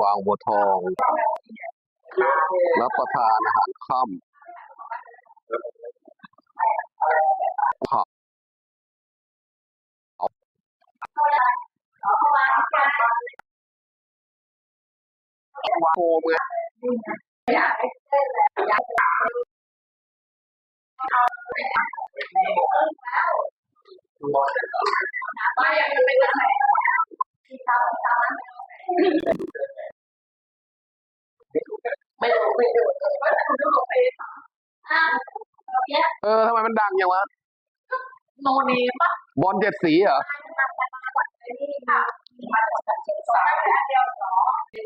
บางบัวทอง รับประทานอาหารค่ำผักโคมไงไม่รู้ ไม่รู้ว่าคุณต้องบอกเองอะเนี่ยเออทำไมมันดังอย่างวะโนเนมป่ะบอลเจ็ดสีเหรอไอ้นี่ค่ะมาจากศึกษาแล้วเดียวสองเป็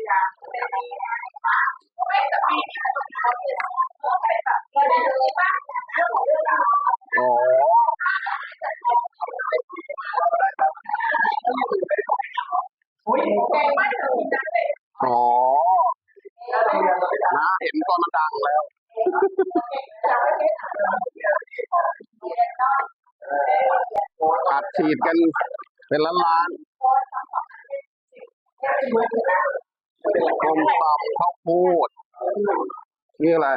ตอนมันดังแล้ว อัดฉีดกันเป็นล้านล้านๆต้มตำข้าวโพดนี่อะไร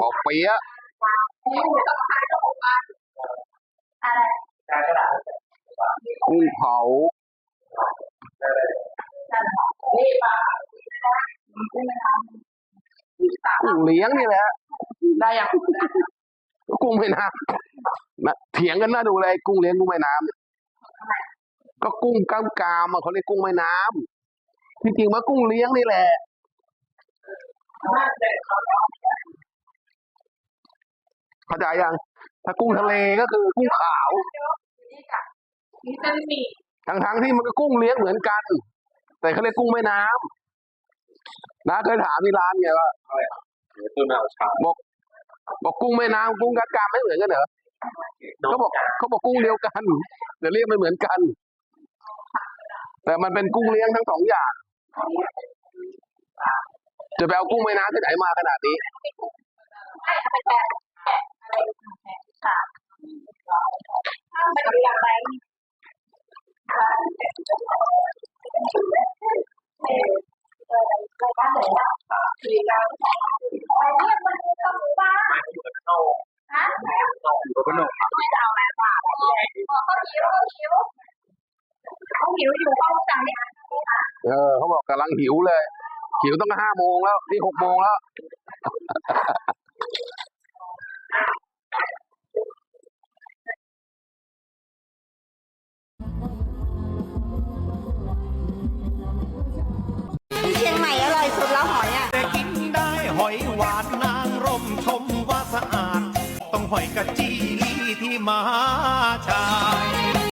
ปอเปี๊ยะกุ้งเผา นี่ป่ะ กุ้งเลี้ยงนี่แหละได้ยังกุ้งแม่น้ำนะเถียงกันน่าดูเลยกุ้งเลี้ยงกุ้งแม่น้ำเนี่ยก็กุ้งกล้ามกรามอะเขาเรียกกุ้งแม่น้ำที่จริงว่ากุ้งเลี้ยงนี่แหละ เข้าใจยัง ถ้ากุ้งทะเลก็คือกุ้งขาว นี่ค่ะนี่เส้นหมี่ทั้งทั้งๆที่มันก็กุ้งเลี้ยงเหมือนกัน แต่เขาเรียกกุ้งแม่น้ำน้าเคยถามที่ร้านไงว่า คือแมวชาบอกบอกกุ้งแม่น้ำกุ้งกากามไม่เหมือนกันเหรอเขาบอกเขาบอกกุ้งเดียวกันแต่เรียกไม่เหมือนกัน แต่มันเป็นกุ้งเลี้ยงทั้งสองอย่าง จะไปเอากุ้งแม่น้ำที่ไหนมาขนาดนี้ให้เอาไปแทนแกะอะไรคะถ้ามันอย่าร กับโน่ไม่จะเอาอะไรบ้างเขาหิวเขาหิวเขาหิวอยู่เขาใจเออเขาบอกกำลังหิวเลย หิวตั้งห้าโมงแล้วนี่หกโมงแล้วที่เชียงใหม่อร่อยสุดแล้วหอยอะ แต่กินได้หอยหวานนางร่มชมว่าสะอาด ต้องหอยกะจีที่มหาชาย